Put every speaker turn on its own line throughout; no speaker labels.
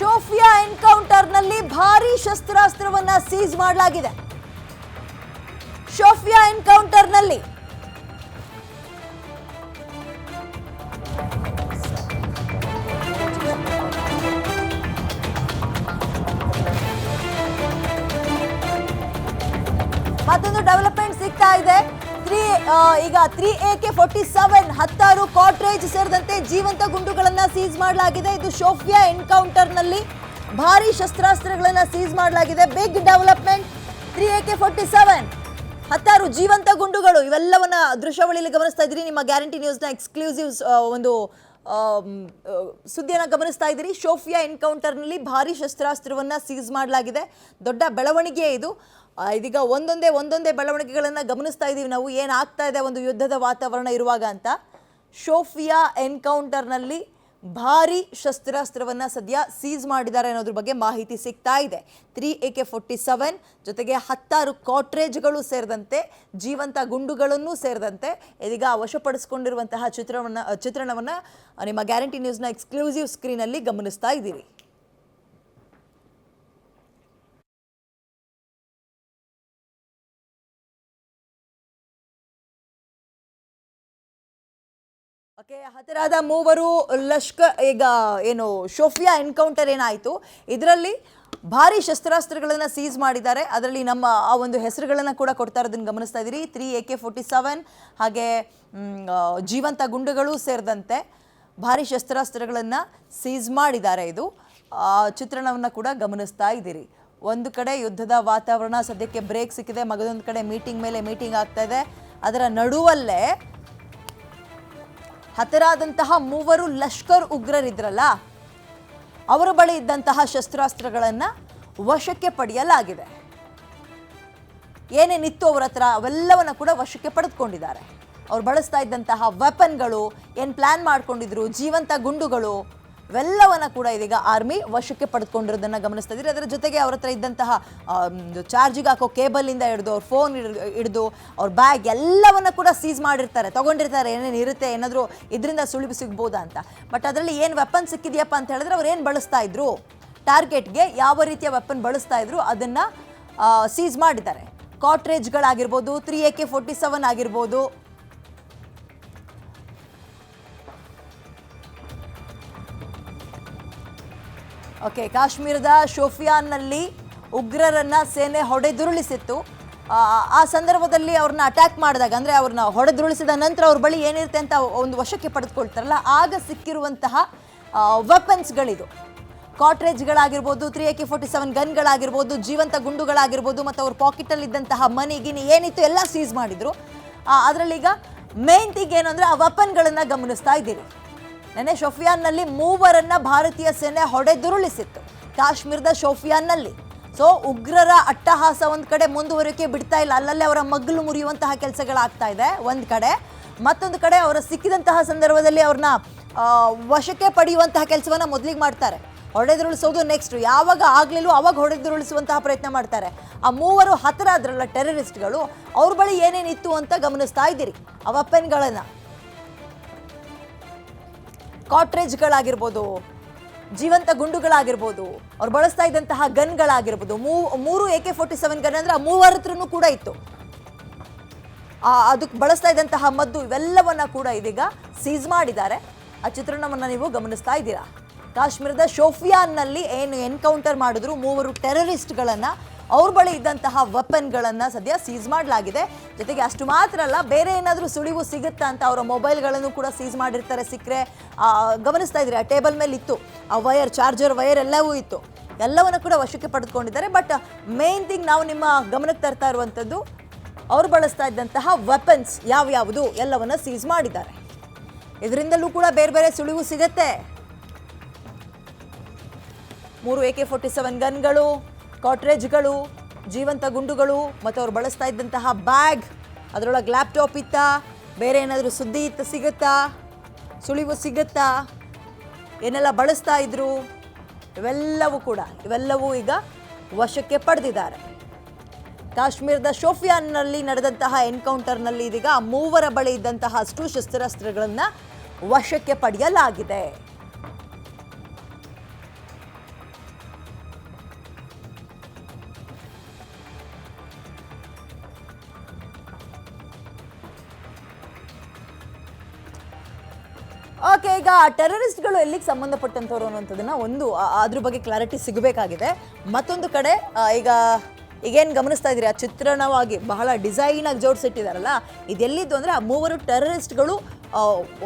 ಶೋಫಿಯಾ ಎನ್ಕೌಂಟರ್ನಲ್ಲಿ ಭಾರಿ ಶಸ್ತ್ರಾಸ್ತ್ರವನ್ನ ಸೀಸ್ ಮಾಡಲಾಗಿದೆ. ಶೋಫಿಯಾ ಎನ್ಕೌಂಟರ್ನಲ್ಲಿ ಮತ್ತೊಂದು ಡೆವಲಪ್ಮೆಂಟ್ ಸಿಗ್ತಾ ಇದೆ. ತ್ರೀ ಈಗ three A K forty seven ಹತ್ತಾರು ಕಾಟ್ರೇಜ್ ಸೇರಿದಂತೆ ಜೀವಂತ ಗುಂಡುಗಳನ್ನ ಸೀಸ್ ಮಾಡಲಾಗಿದೆ. ಇದು ಶೋಫಿಯಾ ಎನ್ಕೌಂಟರ್ನಲ್ಲಿ ಭಾರಿ ಶಸ್ತ್ರಾಸ್ತ್ರಗಳನ್ನ ಸೀಸ್ ಮಾಡಲಾಗಿದೆ. Big development three A K forty seven ಹತ್ತಾರು ಜೀವಂತ ಗುಂಡುಗಳು, ಇವೆಲ್ಲವನ್ನ ದೃಶ್ಯಾವಳಿಯಲ್ಲಿ ಗಮನಿಸ್ತಾ ಇದ್ದೀರಿ. ನಿಮ್ಮ ಗ್ಯಾರಂಟಿ ನ್ಯೂಸ್ನ ಎಕ್ಸ್ಕ್ಲೂಸಿವ್ ಒಂದು ಸುದ್ದಿಯನ್ನು ಗಮನಿಸ್ತಾ ಇದ್ದೀರಿ. ಶೋಫಿಯಾ ಎನ್ಕೌಂಟರ್ನಲ್ಲಿ ಭಾರಿ ಶಸ್ತ್ರಾಸ್ತ್ರವನ್ನು ಸೀಸ್ ಮಾಡಲಾಗಿದೆ. ದೊಡ್ಡ ಬೆಳವಣಿಗೆ ಇದು. ಇದೀಗ ಒಂದೊಂದೇ ಒಂದೊಂದೇ ಬೆಳವಣಿಗೆಗಳನ್ನು ಗಮನಿಸ್ತಾ ಇದ್ದೀವಿ ನಾವು. ಏನಾಗ್ತಾ ಇದೆ ಒಂದು ಯುದ್ಧದ ವಾತಾವರಣ ಇರುವಾಗ ಅಂತ. ಶೋಫಿಯಾ ಎನ್ಕೌಂಟರ್ನಲ್ಲಿ ಭಾರಿ ಶಸ್ತ್ರಾಸ್ತ್ರವನ್ನು ಸದ್ಯ ಸೀಸ್ ಮಾಡಿದ್ದಾರೆ ಅನ್ನೋದ್ರ ಬಗ್ಗೆ ಮಾಹಿತಿ ಸಿಗ್ತಾ ಇದೆ. Three A K forty seven ಜೊತೆಗೆ ಹತ್ತಾರು ಕಾಟ್ರೇಜ್ಗಳು ಸೇರಿದಂತೆ, ಜೀವಂತ ಗುಂಡುಗಳನ್ನು ಸೇರಿದಂತೆ ಇದೀಗ ವಶಪಡಿಸಿಕೊಂಡಿರುವಂತಹ ಚಿತ್ರವನ್ನು, ಚಿತ್ರಣವನ್ನು ನಿಮ್ಮ ಗ್ಯಾರಂಟಿ ನ್ಯೂಸ್ನ ಎಕ್ಸ್ಕ್ಲೂಸಿವ್ ಸ್ಕ್ರೀನಲ್ಲಿ ಗಮನಿಸ್ತಾ ಇದ್ದೀರಿ. ಓಕೆ, ಹತರಾದ ಮೂವರು ಲಷ್ಕರ್, ಈಗ ಏನು, ಶೋಫಿಯಾ ಎನ್ಕೌಂಟರ್ ಏನಾಯಿತು? ಇದರಲ್ಲಿ ಭಾರಿ ಶಸ್ತ್ರಾಸ್ತ್ರಗಳನ್ನು ಸೀಸ್ ಮಾಡಿದ್ದಾರೆ. ಅದರಲ್ಲಿ ನಮ್ಮ ಆ ಒಂದು ಹೆಸರುಗಳನ್ನು ಕೂಡ ಕೊಡ್ತಾ ಇರೋದನ್ನು ಗಮನಿಸ್ತಾ ಇದ್ದೀರಿ. Three A K forty seven ಹಾಗೆ ಜೀವಂತ ಗುಂಡುಗಳು ಸೇರಿದಂತೆ ಭಾರಿ ಶಸ್ತ್ರಾಸ್ತ್ರಗಳನ್ನು ಸೀಸ್ ಮಾಡಿದ್ದಾರೆ ಇದು. ಚಿತ್ರಣವನ್ನು ಕೂಡ ಗಮನಿಸ್ತಾ ಇದ್ದೀರಿ. ಒಂದು ಕಡೆ ಯುದ್ಧದ ವಾತಾವರಣ, ಸದ್ಯಕ್ಕೆ ಬ್ರೇಕ್ ಸಿಕ್ಕಿದೆ. ಮಗದೊಂದು ಕಡೆ ಮೀಟಿಂಗ್ ಮೇಲೆ ಮೀಟಿಂಗ್ ಆಗ್ತಾ ಇದೆ. ಅದರ ನಡುವಲ್ಲೇ ಹತರಾದಂತಹ ಮೂವರು ಲಷ್ಕರ್ ಉಗ್ರರಿದ್ರಲ್ಲ, ಅವರ ಬಳಿ ಇದ್ದಂತಹ ಶಸ್ತ್ರಾಸ್ತ್ರಗಳನ್ನು ವಶಕ್ಕೆ ಪಡೆಯಲಾಗಿದೆ. ಏನೇನಿತ್ತು ಅವರ ಹತ್ರ ಅವೆಲ್ಲವನ್ನ ಕೂಡ ವಶಕ್ಕೆ ಪಡೆದುಕೊಂಡಿದ್ದಾರೆ. ಅವ್ರು ಬಳಸ್ತಾ ಇದ್ದಂತಹ ವೆಪನ್ಗಳು ಏನು ಪ್ಲಾನ್ ಮಾಡ್ಕೊಂಡಿದ್ರು, ಜೀವಂತ ಗುಂಡುಗಳು ಇವೆಲ್ಲವನ್ನ ಕೂಡ ಇದೀಗ ಆರ್ಮಿ ವಶಕ್ಕೆ ಪಡೆದುಕೊಂಡಿರೋದನ್ನ ಗಮನಿಸ್ತಾ ಇದ್ದೀರಿ. ಅದರ ಜೊತೆಗೆ ಅವ್ರ ಹತ್ರ ಇದ್ದಂತಹ ಚಾರ್ಜಿಗೆ ಹಾಕೋ ಕೇಬಲಿಂದ ಹಿಡಿದು, ಅವ್ರ ಫೋನ್ ಹಿಡಿದು ಅವ್ರ ಬ್ಯಾಗ್ ಎಲ್ಲವನ್ನ ಕೂಡ ಸೀಸ್ ಮಾಡಿರ್ತಾರೆ, ತಗೊಂಡಿರ್ತಾರೆ, ಏನೇನು ಇರುತ್ತೆ, ಏನಾದರೂ ಇದರಿಂದ ಸುಳಿವು ಸಿಗ್ಬೋದಾ ಅಂತ. ಬಟ್ ಅದರಲ್ಲಿ ಏನು ವೆಪನ್ ಸಿಕ್ಕಿದೆಯಪ್ಪ ಅಂತ ಹೇಳಿದ್ರೆ ಅವ್ರು ಏನು ಬಳಸ್ತಾ ಇದ್ರು? ಟಾರ್ಗೆಟ್ಗೆ ಯಾವ ರೀತಿಯ ವೆಪನ್ ಬಳಸ್ತಾ ಇದ್ರು ಅದನ್ನ ಸೀಸ್ ಮಾಡಿದ್ದಾರೆ. ಕಾಟ್ರೇಜ್ಗಳಾಗಿರ್ಬೋದು three A K forty seven ಆಗಿರ್ಬೋದು ಓಕೆ ಕಾಶ್ಮೀರದ ಶೋಫಿಯಾನ್ನಲ್ಲಿ ಉಗ್ರರನ್ನ ಸೇನೆ ಹೊಡೆದುರುಳಿಸಿತ್ತು. ಆ, ಸಂದರ್ಭದಲ್ಲಿ ಅವ್ರನ್ನ ಅಟ್ಯಾಕ್ ಮಾಡಿದಾಗ ಅಂದರೆ ಅವ್ರನ್ನ ಹೊಡೆದುರುಳಿಸಿದ ನಂತರ ಅವ್ರ ಬಳಿ ಏನಿರುತ್ತೆ ಅಂತ ಒಂದು ವಶಕ್ಕೆ ಪಡೆದುಕೊಳ್ತಾರಲ್ಲ ಆಗ ಸಿಕ್ಕಿರುವಂತಹ ವೆಪನ್ಸ್ಗಳಿದು ಕಾಟ್ರೇಜ್ಗಳಾಗಿರ್ಬೋದು three A K forty seven ಗನ್ಗಳಾಗಿರ್ಬೋದು ಜೀವಂತ ಗುಂಡುಗಳಾಗಿರ್ಬೋದು ಮತ್ತು ಅವ್ರ ಪಾಕೆಟಲ್ಲಿದ್ದಂತಹ ಮನಿ ಗಿನಿ ಏನಿತ್ತು ಎಲ್ಲ ಸೀಸ್ ಮಾಡಿದರು. ಅದರಲ್ಲಿ ಈಗ ಮೇನ್ ಥಿಂಗ್ ಏನು ಅಂದರೆ ಆ ವೆಪನ್ಗಳನ್ನು ಗಮನಿಸ್ತಾ ಇದ್ದೀರಿ. ನೆನೆ ಶೋಫಿಯಾನ್ನಲ್ಲಿ ಮೂವರನ್ನ ಭಾರತೀಯ ಸೇನೆ ಹೊಡೆದುರುಳಿಸಿತ್ತು. ಕಾಶ್ಮೀರದ ಶೋಫಿಯಾನ್ನಲ್ಲಿ. ಸೊ, ಉಗ್ರರ ಅಟ್ಟಹಾಸ ಒಂದು ಕಡೆ ಮುಂದುವರಿಕೆ ಬಿಡ್ತಾ ಇಲ್ಲ. ಅಲ್ಲಲ್ಲೇ ಅವರ ಮಗ್ಗಲು ಮುರಿಯುವಂತಹ ಕೆಲಸಗಳಾಗ್ತಾ ಇದೆ ಒಂದು ಕಡೆ. ಮತ್ತೊಂದು ಕಡೆ ಅವರ ಸಿಕ್ಕಿದಂತಹ ಸಂದರ್ಭದಲ್ಲಿ ಅವ್ರನ್ನ ವಶಕ್ಕೆ ಪಡೆಯುವಂತಹ ಕೆಲಸವನ್ನು ಮೊದಲಿಗೆ ಮಾಡ್ತಾರೆ. ಹೊಡೆದುರುಳಿಸೋದು ನೆಕ್ಸ್ಟ್ ಯಾವಾಗ ಆಗ್ಲಿಲ್ಲೋ ಅವಾಗ ಹೊಡೆದುರುಳಿಸುವಂತಹ ಪ್ರಯತ್ನ ಮಾಡ್ತಾರೆ. ಆ ಮೂವರು ಹತರಾದ್ರಲ್ಲ ಟೆರರಿಸ್ಟ್ಗಳು ಅವ್ರ ಬಳಿ ಏನೇನಿತ್ತು ಅಂತ ಗಮನಿಸ್ತಾ ಇದ್ದೀರಿ. ಆ ವೆಪನ್ಗಳನ್ನ ಕಾಟ್ರೇಜ್ಗಳಾಗಿರ್ಬೋದು, ಜೀವಂತ ಗುಂಡುಗಳಾಗಿರ್ಬೋದು, ಅವ್ರು ಬಳಸ್ತಾ ಇದ್ದಂತಹ ಗನ್ಗಳಾಗಿರ್ಬೋದು, ಮೂ, ಮೂರು A K forty seven gun ಅಂದ್ರೆ ಆ ಮೂವರ ಹತ್ರನೂ ಕೂಡ ಇತ್ತು. ಆ ಅದಕ್ಕೆ ಬಳಸ್ತಾ ಇದ್ದಂತಹ ಮದ್ದು ಇವೆಲ್ಲವನ್ನ ಕೂಡ ಇದೀಗ ಸೀಸ್ ಮಾಡಿದ್ದಾರೆ. ಆ ಚಿತ್ರಣವನ್ನು ನೀವು ಗಮನಿಸ್ತಾ ಇದ್ದೀರಾ. ಕಾಶ್ಮೀರದ ಶೋಫಿಯಾನ್ನಲ್ಲಿ ಏನು ಎನ್ಕೌಂಟರ್ ಮಾಡಿದ್ರು, ಮೂವರು ಟೆರರಿಸ್ಟ್ಗಳನ್ನ ಅವ್ರ ಬಳಿ ಇದ್ದಂತಹ ವೆಪನ್ಗಳನ್ನು ಸದ್ಯ ಸೀಸ್ ಮಾಡಲಾಗಿದೆ. ಜೊತೆಗೆ ಅಷ್ಟು ಮಾತ್ರ ಅಲ್ಲ, ಬೇರೆ ಏನಾದರೂ ಸುಳಿವು ಸಿಗುತ್ತಾ ಅಂತ ಅವರ ಮೊಬೈಲ್ಗಳನ್ನು ಕೂಡ ಸೀಸ್ ಮಾಡಿರ್ತಾರೆ ಸಿಕ್ಕರೆ. ಗಮನಿಸ್ತಾ ಇದ್ರಿ ಆ ಟೇಬಲ್ ಮೇಲೆ ಇತ್ತು ಆ ವಯರ್ ಚಾರ್ಜರ್ ವಯರ್ ಎಲ್ಲವೂ ಇತ್ತು. ಎಲ್ಲವನ್ನು ಕೂಡ ವಶಕ್ಕೆ ಪಡೆದುಕೊಂಡಿದ್ದಾರೆ. ಬಟ್ ಮೇನ್ ಥಿಂಗ್ ನಾವು ನಿಮ್ಮ ಗಮನಕ್ಕೆ ತರ್ತಾ ಇರುವಂಥದ್ದು ಅವ್ರು ಬಳಸ್ತಾ ಇದ್ದಂತಹ ವೆಪನ್ಸ್ ಯಾವ್ಯಾವುದು ಎಲ್ಲವನ್ನ ಸೀಸ್ ಮಾಡಿದ್ದಾರೆ. ಇದರಿಂದಲೂ ಕೂಡ ಬೇರೆ ಬೇರೆ ಸುಳಿವು ಸಿಗತ್ತೆ. ಮೂರು ಎ ಕೆ ಫೋರ್ಟಿ ಸೆವೆನ್ ಗನ್ಗಳು ಕಾಟ್ರೇಜ್ಗಳು, ಜೀವಂತ ಗುಂಡುಗಳು ಮತ್ತು ಅವ್ರು ಬಳಸ್ತಾ ಇದ್ದಂತಹ ಬ್ಯಾಗ್, ಅದರೊಳಗೆ ಲ್ಯಾಪ್ಟಾಪ್ ಇತ್ತಾ, ಬೇರೆ ಏನಾದರೂ ಸುದ್ದಿ ಇತ್ತ ಸಿಗುತ್ತಾ? ಸುಳಿವು ಸಿಗುತ್ತಾ? ಏನೆಲ್ಲ ಬಳಸ್ತಾ ಇದ್ರು? ಇವೆಲ್ಲವೂ ಕೂಡ, ಇವೆಲ್ಲವೂ ಈಗ ವಶಕ್ಕೆ ಪಡೆದಿದ್ದಾರೆ. ಕಾಶ್ಮೀರದ ಶೋಫಿಯಾನ್ನಲ್ಲಿ ನಡೆದಂತಹ ಎನ್ಕೌಂಟರ್ನಲ್ಲಿ ಇದೀಗ ಮೂವರ ಬಳಿ ಇದ್ದಂತಹ ಅಷ್ಟು ಶಸ್ತ್ರಾಸ್ತ್ರಗಳನ್ನು ವಶಕ್ಕೆ ಪಡೆಯಲಾಗಿದೆ. ಓಕೆ, ಈಗ ಟೆರರಿಸ್ಟ್ಗಳು ಎಲ್ಲಿಗೆ ಸಂಬಂಧಪಟ್ಟಂಥವ್ರು ಅನ್ನೋಂಥದ್ದನ್ನು ಒಂದು ಅದ್ರ ಬಗ್ಗೆ ಕ್ಲಾರಿಟಿ ಸಿಗಬೇಕಾಗಿದೆ. ಮತ್ತೊಂದು ಕಡೆ ಈಗ ಈಗೇನು ಗಮನಿಸ್ತಾ ಇದ್ದೀರಿ? ಆ ಚಿತ್ರಣವಾಗಿ ಬಹಳ ಡಿಸೈನ್ ಆಗಿ ಜೋಡಿಸಿಟ್ಟಿದಾರಲ್ಲ, ಇದೆಲ್ಲಿದ್ದು ಅಂದರೆ ಆ ಮೂವರು ಟೆರರಿಸ್ಟ್ಗಳು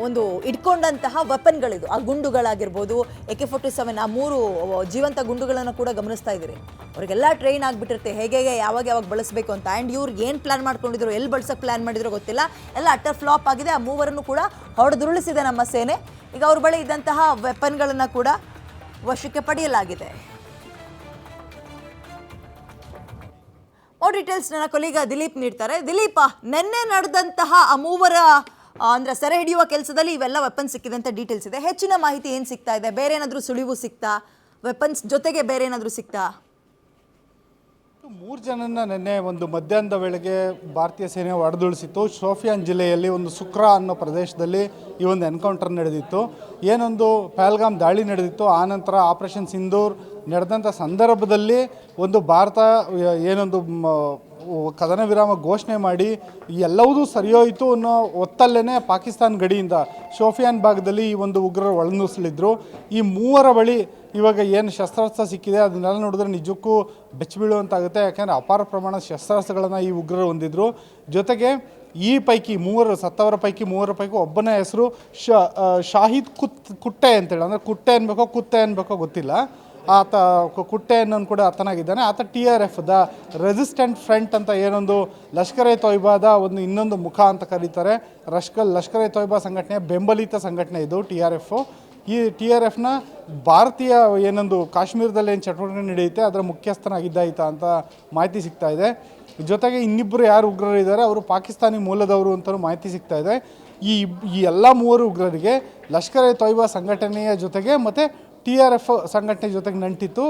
ಒಂದು ಇಟ್ಕೊಂಡಂತಹ ವೆಪನ್ಗಳಿದು ಆ ಗುಂಡುಗಳಾಗಿರ್ಬೋದು ಎ ಕೆ ಫೋರ್ಟಿ ಸೆವೆನ್ ಆ ಮೂರು ಜೀವಂತ ಗುಂಡುಗಳನ್ನು ಕೂಡ ಗಮನಿಸ್ತಾ ಇದ್ದೀರಿ. ಅವರಿಗೆಲ್ಲ ಟ್ರೈನ್ ಆಗಿಬಿಟ್ಟಿರುತ್ತೆ. ಹೇಗೆ ಹೇಗೆ, ಯಾವಾಗ ಯಾವಾಗ ಬಳಸಬೇಕು ಅಂತ. ಆ್ಯಂಡ್ ಇವ್ರು ಏನು ಪ್ಲ್ಯಾನ್ ಮಾಡ್ಕೊಂಡಿದ್ರು, ಎಲ್ಲಿ ಬಳಸೋಕೆ ಪ್ಲ್ಯಾನ್ ಮಾಡಿದ್ರು ಗೊತ್ತಿಲ್ಲ. ಎಲ್ಲ ಅಟ್ಟರ್ ಫ್ಲಾಪ್ ಆಗಿದೆ. ಆ ಮೂವರನ್ನು ಕೂಡ ಹೊಡೆದುರುಳಿಸಿದೆ ನಮ್ಮ ಸೇನೆ. ಈಗ ಅವ್ರ ಬಳಿ ಇದ್ದಂತಹ ವೆಪನ್ಗಳನ್ನು ಕೂಡ ವಶಕ್ಕೆ ಪಡೆಯಲಾಗಿದೆ. ಡೀಟೇಲ್ಸ್ ನನ್ನ ಕೊಲೀಗ ದಿಲೀಪ್ ನೀಡ್ತಾರೆ. ದಿಲೀಪ, ನಿನ್ನೆ ನಡೆದಂತಹ ಆ ಮೂವರ ಅಂದ್ರೆ ಸೆರೆ ಹಿಡಿಯುವ ಕೆಲಸದಲ್ಲಿ ಇವೆಲ್ಲ ವೆಪನ್ಸ್ ಸಿಕ್ಕಿದೆ ಅಂತ ಡೀಟೇಲ್ಸ್ ಇದೆ. ಹೆಚ್ಚಿನ ಮಾಹಿತಿ ಏನು ಸಿಗ್ತಾ ಇದೆ? ಬೇರೆ ಏನಾದರೂ ಸುಳಿವು ಸಿಗ್ತಾ ವೆಪನ್ಸ್ ಜೊತೆಗೆ ಬೇರೆ ಏನಾದರೂ ಸಿಗ್ತಾ
ಮೂರು ಜನನ ನಿನ್ನೆ ಒಂದು ಮಧ್ಯಾಹ್ನದ ವೇಳೆಗೆ ಭಾರತೀಯ ಸೇನೆ ಹೊಡೆದುಳಿಸಿತ್ತು ಶೋಫಿಯಾನ್ ಜಿಲ್ಲೆಯಲ್ಲಿ ಒಂದು ಸುಕ್ರ ಅನ್ನೋ ಪ್ರದೇಶದಲ್ಲಿ ಈ ಒಂದು ಎನ್ಕೌಂಟರ್ ನಡೆದಿತ್ತು. ಏನೊಂದು ಪಹಲ್ಗಾಮ್ ದಾಳಿ ನಡೆದಿತ್ತು. ಆನಂತರ ಆಪರೇಷನ್ ಸಿಂಧೂರ್ ನಡೆದಂಥ ಸಂದರ್ಭದಲ್ಲಿ ಒಂದು ಭಾರತ, ಏನೊಂದು ಕದನ ವಿರಾಮ ಘೋಷಣೆ ಮಾಡಿ ಎಲ್ಲವೂ ಸರಿಯೋಯಿತು ಅನ್ನೋ ಒತ್ತಲ್ಲೇ ಪಾಕಿಸ್ತಾನ ಗಡಿಯಿಂದ. ಶೋಫಿಯಾನ್ ಭಾಗದಲ್ಲಿ ಈ ಒಂದು ಉಗ್ರರು ಒಳನುಸಲಿದ್ರು ಈ ಮೂವರ ಬಳಿ ಇವಾಗ ಏನು ಶಸ್ತ್ರಾಸ್ತ್ರ ಸಿಕ್ಕಿದೆ ಅದನ್ನೆಲ್ಲ ನೋಡಿದ್ರೆ ನಿಜಕ್ಕೂ ಬೆಚ್ಚಬೀಳುವಂತಾಗುತ್ತೆ. ಯಾಕೆಂದರೆ ಅಪಾರ ಪ್ರಮಾಣದ ಶಸ್ತ್ರಾಸ್ತ್ರಗಳನ್ನು ಈ ಉಗ್ರರು ಹೊಂದಿದ್ರು. ಜೊತೆಗೆ ಈ ಪೈಕಿ ಮೂವರು, ಸತ್ತವರ ಪೈಕಿ ಮೂವರ ಪೈಕಿ ಒಬ್ಬನ ಹೆಸರು ಶಾಹಿದ್ ಕುತ್, ಕುಟ್ಟೆ ಅಂತೇಳಿ. ಅಂದರೆ ಕುಟ್ಟೆ ಅನ್ಬೇಕೋ, ಕುತ್ತೆ ಅನ್ಬೇಕೋ ಗೊತ್ತಿಲ್ಲ. ಆತ ಕುಟ್ಟೆ ಅನ್ನೋನು ಕೂಡ ಆತನಾಗಿದ್ದಾನೆ ಆತ T R F the resistant front ಅಂತ ಏನೊಂದು ಲಷ್ಕರ್ ಎ ತೊಯ್ಬಾದ ಒಂದು ಇನ್ನೊಂದು ಮುಖ ಅಂತ ಕರೀತಾರೆ. ರಷ್ಕಲ್ ಲಷ್ಕರ್ ಎ ತೊಯ್ಬಾ ಸಂಘಟನೆಯ ಬೆಂಬಲಿತ ಸಂಘಟನೆ ಇದು ಟಿ ಆರ್ ಎಫ್ ಈ ಟಿ ಆರ್ ಎಫ್ನ ಭಾರತೀಯ ಏನೊಂದು ಕಾಶ್ಮೀರದಲ್ಲಿ ಏನು ಚಟುವಟಿಕೆ ನಡೆಯುತ್ತೆ, ಅದರ ಮುಖ್ಯಸ್ಥನಾಗಿದ್ದ ಅಂತ ಮಾಹಿತಿ ಸಿಗ್ತಾ ಇದೆ. ಜೊತೆಗೆ ಇನ್ನಿಬ್ಬರು ಯಾರು ಉಗ್ರರು ಇದ್ದಾರೆ ಅವರು ಪಾಕಿಸ್ತಾನಿ ಮೂಲದವರು ಅಂತಲೂ ಮಾಹಿತಿ ಸಿಗ್ತಾ ಇದೆ. ಈ ಈ ಎಲ್ಲ ಮೂವರು ಉಗ್ರರಿಗೆ ಲಷ್ಕರ್ ಎ ತೊಯ್ಬಾ ಸಂಘಟನೆಯ ಜೊತೆಗೆ ಮತ್ತು ಟಿ ಆರ್ ಎಫ್ ಸಂಘಟನೆ ಜೊತೆಗೆ ನಂಟಿತ್ತು.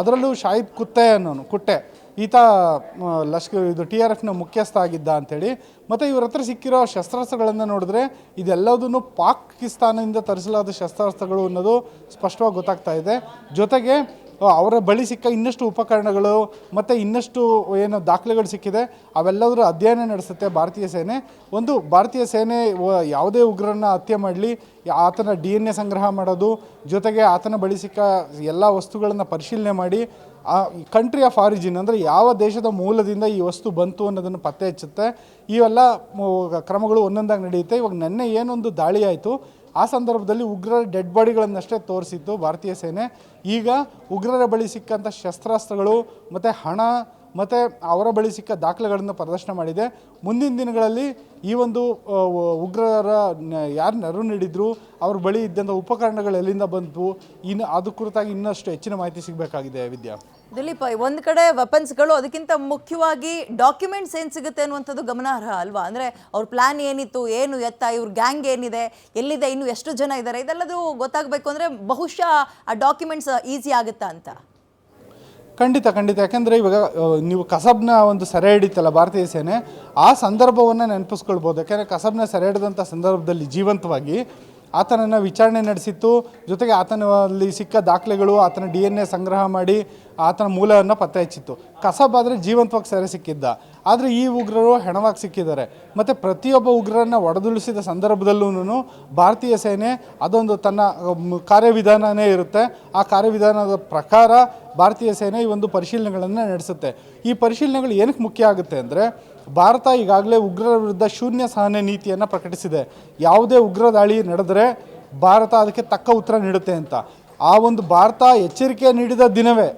ಅದರಲ್ಲೂ ಶಾಹಿದ್ ಕುತ್ತೆ ಅನ್ನೋನು, ಕುಟ್ಟೆ. ಈತ ಲಷ್ಕರ್ ಇದು ಟಿ ಆರ್ ಎಫ್ನ ಮುಖ್ಯಸ್ಥ ಆಗಿದ್ದ ಅಂಥೇಳಿ. ಮತ್ತು ಇವ್ರ ಹತ್ರ ಸಿಕ್ಕಿರೋ ಶಸ್ತ್ರಾಸ್ತ್ರಗಳನ್ನು ನೋಡಿದ್ರೆ ಇದೆಲ್ಲದನ್ನು ಪಾಕಿಸ್ತಾನದಿಂದ ತರಿಸಲಾದ ಶಸ್ತ್ರಾಸ್ತ್ರಗಳು ಅನ್ನೋದು ಸ್ಪಷ್ಟವಾಗಿ ಗೊತ್ತಾಗ್ತಾ ಇದೆ. ಜೊತೆಗೆ ಅವರ ಬಳಿ ಸಿಕ್ಕ ಇನ್ನಷ್ಟು ಉಪಕರಣಗಳು ಮತ್ತು ಇನ್ನಷ್ಟು ಏನು ದಾಖಲೆಗಳು ಸಿಕ್ಕಿದೆ, ಅವೆಲ್ಲದರ ಅಧ್ಯಯನ ನಡೆಸುತ್ತೆ ಭಾರತೀಯ ಸೇನೆ. ಒಂದು, ಭಾರತೀಯ ಸೇನೆ ಯಾವುದೇ ಉಗ್ರರನ್ನ ಹತ್ಯೆ ಮಾಡಲಿ, ಆತನ ಡಿ ಎನ್ ಎ ಸಂಗ್ರಹ ಮಾಡೋದು, ಜೊತೆಗೆ ಆತನ ಬಳಿ ಸಿಕ್ಕ ಎಲ್ಲ ವಸ್ತುಗಳನ್ನು ಪರಿಶೀಲನೆ ಮಾಡಿ, ಆ ಕಂಟ್ರಿ ಆಫ್ ಆರಿಜಿನ್ ಅಂದರೆ ಯಾವ ದೇಶದ ಮೂಲದಿಂದ ಈ ವಸ್ತು ಬಂತು ಅನ್ನೋದನ್ನು ಪತ್ತೆ ಹಚ್ಚುತ್ತೆ. ಇವೆಲ್ಲ ಕ್ರಮಗಳು ಒಂದೊಂದಾಗಿ ನಡೆಯುತ್ತೆ. ಇವಾಗ ನೆನ್ನೆ ಏನೊಂದು ದಾಳಿ ಆಯಿತು ಆ ಸಂದರ್ಭದಲ್ಲಿ ಉಗ್ರರ ಡೆಡ್ ಬಾಡಿಗಳನ್ನಷ್ಟೇ ತೋರಿಸಿತ್ತು ಭಾರತೀಯ ಸೇನೆ. ಈಗ ಉಗ್ರರ ಬಳಿ ಸಿಕ್ಕಂಥ ಶಸ್ತ್ರಾಸ್ತ್ರಗಳು ಮತ್ತು ಹಣ ಮತ್ತು ಅವರ ಬಳಿ ಸಿಕ್ಕ ದಾಖಲೆಗಳನ್ನು ಪ್ರದರ್ಶನ ಮಾಡಿದೆ. ಮುಂದಿನ ದಿನಗಳಲ್ಲಿ ಈ ಒಂದು ಉಗ್ರರ ಯಾರು ನೆರವು ನೀಡಿದ್ರು, ಅವ್ರ ಬಳಿ ಇದ್ದಂಥ ಉಪಕರಣಗಳು ಎಲ್ಲಿಂದ ಬಂತು ಇನ್ನು, ಅದು ಕುರಿತಾಗಿ ಇನ್ನಷ್ಟು ಹೆಚ್ಚಿನ ಮಾಹಿತಿ ಸಿಗಬೇಕಾಗಿದೆ ವಿದ್ಯಾ.
ದಿಲೀಪ್ ಒಂದು ಕಡೆ ವೆಪನ್ಸ್ಗಳು ಅದಕ್ಕಿಂತ ಮುಖ್ಯವಾಗಿ ಡಾಕ್ಯುಮೆಂಟ್ಸ್ ಏನು ಸಿಗುತ್ತೆ ಅನ್ನುವಂಥದ್ದು ಗಮನಾರ್ಹ ಅಲ್ವಾ? ಅಂದರೆ ಅವ್ರ ಪ್ಲಾನ್ ಏನಿತ್ತು, ಏನು ಎತ್ತ, ಇವ್ರ ಗ್ಯಾಂಗ್ ಏನಿದೆ, ಎಲ್ಲಿದೆ, ಇನ್ನು ಎಷ್ಟು ಜನ ಇದ್ದಾರೆ ಇದೆಲ್ಲದು ಗೊತ್ತಾಗಬೇಕು ಅಂದರೆ ಬಹುಶಃ ಆ ಡಾಕ್ಯುಮೆಂಟ್ಸ್ ಈಸಿ ಆಗುತ್ತಾ ಅಂತ.
ಖಂಡಿತ ಖಂಡಿತ. ಯಾಕೆಂದರೆ ಇವಾಗ ನೀವು ಕಸಬ್ನ ಒಂದು ಸೆರೆ ಹಿಡಿತಲ್ಲ ಭಾರತೀಯ ಸೇನೆ, ಆ ಸಂದರ್ಭವನ್ನು ನೆನಪಿಸ್ಕೊಳ್ಬೋದು. ಯಾಕೆಂದರೆ ಕಸಬ್ನ ಸೆರೆ ಹಿಡಿದಂಥ ಸಂದರ್ಭದಲ್ಲಿ ಜೀವಂತವಾಗಿ ಆತನನ್ನು ವಿಚಾರಣೆ ನಡೆಸಿತ್ತು. ಜೊತೆಗೆ ಆತನಲ್ಲಿ ಸಿಕ್ಕ ದಾಖಲೆಗಳು, ಆತನ ಡಿ ಎನ್ ಎ ಸಂಗ್ರಹ ಮಾಡಿ ಆತನ ಮೂಲವನ್ನು ಪತ್ತೆ ಹಚ್ಚಿತ್ತು. ಕಸಬ್ ಆದರೆ ಜೀವಂತವಾಗಿ ಸೆರೆ ಸಿಕ್ಕಿದ್ದ. ಆದರೆ ಈ ಉಗ್ರರು ಹೆಣವಾಗಿ ಸಿಕ್ಕಿದ್ದಾರೆ. ಮತ್ತು ಪ್ರತಿಯೊಬ್ಬ ಉಗ್ರರನ್ನ ಒಡೆದುಳಿಸಿದ ಸಂದರ್ಭದಲ್ಲೂ ಭಾರತೀಯ ಸೇನೆ ಅದೊಂದು ತನ್ನ ಕಾರ್ಯವಿಧಾನನೇ ಇರುತ್ತೆ. ಆ ಕಾರ್ಯವಿಧಾನದ ಪ್ರಕಾರ ಭಾರತೀಯ ಸೇನೆ ಈ ಒಂದು ಪರಿಶೀಲನೆಗಳನ್ನು ನಡೆಸುತ್ತೆ. ಈ ಪರಿಶೀಲನೆಗಳು ಏನಕ್ಕೆ ಮುಖ್ಯ ಆಗುತ್ತೆ ಅಂದರೆ, ಭಾರತ ಈಗಾಗಲೇ ಉಗ್ರರ ವಿರುದ್ಧ ಶೂನ್ಯ ಸಹನೆ ನೀತಿಯನ್ನು ಪ್ರಕಟಿಸಿದೆ. ಯಾವುದೇ ಉಗ್ರ ದಾಳಿ ನಡೆದರೆ ಭಾರತ ಅದಕ್ಕೆ ತಕ್ಕ ಉತ್ತರ ನೀಡುತ್ತೆ ಅಂತ. ಆ ಒಂದು ಭಾರತ ಎಚ್ಚರಿಕೆ ನೀಡಿದ ದಿನವೇ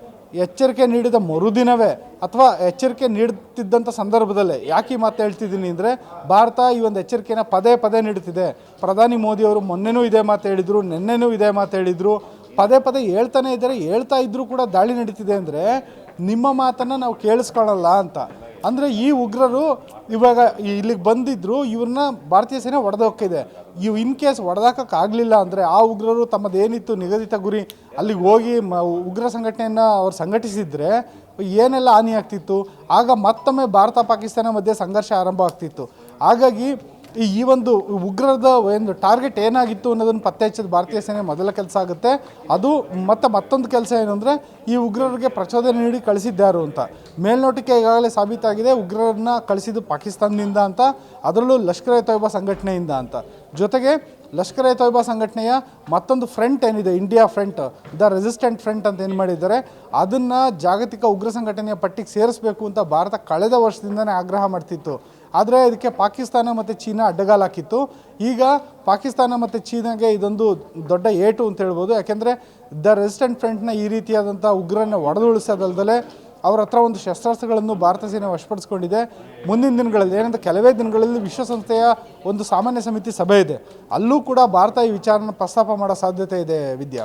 ಎಚ್ಚರಿಕೆ ನೀಡಿದ ಮರುದಿನವೇ ಅಥವಾ ಎಚ್ಚರಿಕೆ ನೀಡುತ್ತಿದ್ದಂಥ ಸಂದರ್ಭದಲ್ಲೇ, ಯಾಕೆ ಮಾತು ಹೇಳ್ತಿದ್ದೀನಿ ಅಂದರೆ, ಭಾರತ ಈ ಒಂದು ಎಚ್ಚರಿಕೆನ ಪದೇ ಪದೇ ನೀಡುತ್ತಿದೆ. ಪ್ರಧಾನಿ ಮೋದಿಯವರು ಮೊನ್ನೆನೂ ಇದೇ ಮಾತು ಹೇಳಿದರು, ನಿನ್ನೆನೂ ಇದೇ ಮಾತು ಹೇಳಿದರು. ಪದೇ ಪದೇ ಹೇಳ್ತಾನೆ ಇದ್ದಾರೆ, ಹೇಳ್ತಾ ಇದ್ದರೂ ಕೂಡ ದಾಳಿ ನಡೀತಿದೆ ಅಂದರೆ, ನಿಮ್ಮ ಮಾತನ್ನು ನಾವು ಕೇಳಿಸ್ಕೊಳ್ಳಲ್ಲ ಅಂತ. ಅಂದರೆ ಈ ಉಗ್ರರು ಇವಾಗ ಇಲ್ಲಿಗೆ ಬಂದಿದ್ರು, ಇವ್ರನ್ನ ಭಾರತೀಯ ಸೇನೆ ಹೊಡೆದೋಕ್ಕಿದೆ ಇವು ಇನ್ ಕೇಸ್ ಆಗಲಿಲ್ಲ ಅಂದರೆ ಆ ಉಗ್ರರು ತಮ್ಮದೇನಿತ್ತು ನಿಗದಿತ ಗುರಿ ಅಲ್ಲಿಗೆ ಹೋಗಿ ಮ, ಉಗ್ರ ಸಂಘಟನೆಯನ್ನು ಅವ್ರು ಸಂಘಟಿಸಿದ್ರೆ ಏನೆಲ್ಲ ಹಾನಿ ಆಗ್ತಿತ್ತು? ಆಗ ಮತ್ತೊಮ್ಮೆ ಭಾರತ ಪಾಕಿಸ್ತಾನ ಮಧ್ಯೆ ಸಂಘರ್ಷ ಆರಂಭ ಆಗ್ತಿತ್ತು. ಹಾಗಾಗಿ ಈ ಈ ಒಂದು ಉಗ್ರರದ ಒಂದು ಟಾರ್ಗೆಟ್ ಏನಾಗಿತ್ತು ಅನ್ನೋದನ್ನು ಪತ್ತೆ ಹಚ್ಚಿದ ಭಾರತೀಯ ಸೇನೆ ಮೊದಲ ಕೆಲಸ ಆಗುತ್ತೆ. ಅದು ಮತ್ತು ಮತ್ತೊಂದು ಕೆಲಸ ಏನು ಅಂದರೆ ಈ ಉಗ್ರರಿಗೆ ಪ್ರಚೋದನೆ ನೀಡಿ ಕಳಿಸಿದ್ದಾರು ಅಂತ. ಮೇಲ್ನೋಟಕ್ಕೆ ಈಗಾಗಲೇ ಸಾಬೀತಾಗಿದೆ, ಉಗ್ರರನ್ನ ಕಳಿಸಿದ್ದು ಪಾಕಿಸ್ತಾನದಿಂದ ಅಂತ, ಅದರಲ್ಲೂ ಲಷ್ಕರ್ ಎ ತೊಯ್ಬಾ ಸಂಘಟನೆಯಿಂದ ಅಂತ. ಜೊತೆಗೆ ಲಷ್ಕರ್ ಎ ತೊಯ್ಬಾ ಸಂಘಟನೆಯ ಮತ್ತೊಂದು ಫ್ರಂಟ್ ಏನಿದೆ, India front, the resistant front ಅಂತ ಏನು ಮಾಡಿದ್ದಾರೆ, ಅದನ್ನು ಜಾಗತಿಕ ಉಗ್ರ ಸಂಘಟನೆಯ ಪಟ್ಟಿಗೆ ಸೇರಿಸಬೇಕು ಅಂತ ಭಾರತ ಕಳೆದ ವರ್ಷದಿಂದನೇ ಆಗ್ರಹ ಮಾಡ್ತಿತ್ತು. ಆದರೆ ಇದಕ್ಕೆ ಪಾಕಿಸ್ತಾನ ಮತ್ತು ಚೀನಾ ಅಡ್ಡಗಾಲಾಕಿತ್ತು ಈಗ ಪಾಕಿಸ್ತಾನ ಮತ್ತು ಚೀನಾಗೆ ಇದೊಂದು ದೊಡ್ಡ ಏಟು ಅಂತ ಹೇಳ್ಬೋದು. ಯಾಕೆಂದರೆ ದ ರೆಸಿಸ್ಟೆಂಟ್ ಫ್ರಂಟ್ನ ಈ ರೀತಿಯಾದಂಥ ಉಗ್ರನ್ನ ಒಡೆದುಳಿಸೋದಲ್ದಲೆ ಅವ್ರ ಹತ್ರ ಒಂದು ಶಸ್ತ್ರಾಸ್ತ್ರಗಳನ್ನು ಭಾರತ ಸೇನೆ ವಶಪಡಿಸ್ಕೊಂಡಿದೆ. ಮುಂದಿನ ದಿನಗಳಲ್ಲಿ ಏನಂತ ಕೆಲವೇ ದಿನಗಳಲ್ಲಿ ವಿಶ್ವಸಂಸ್ಥೆಯ ಒಂದು ಸಾಮಾನ್ಯ ಸಮಿತಿ ಸಭೆ ಇದೆ. ಅಲ್ಲೂ ಕೂಡ ಭಾರತ ಈ ವಿಚಾರನ ಪ್ರಸ್ತಾಪ ಮಾಡೋ ಸಾಧ್ಯತೆ ಇದೆ, ವಿದ್ಯಾ.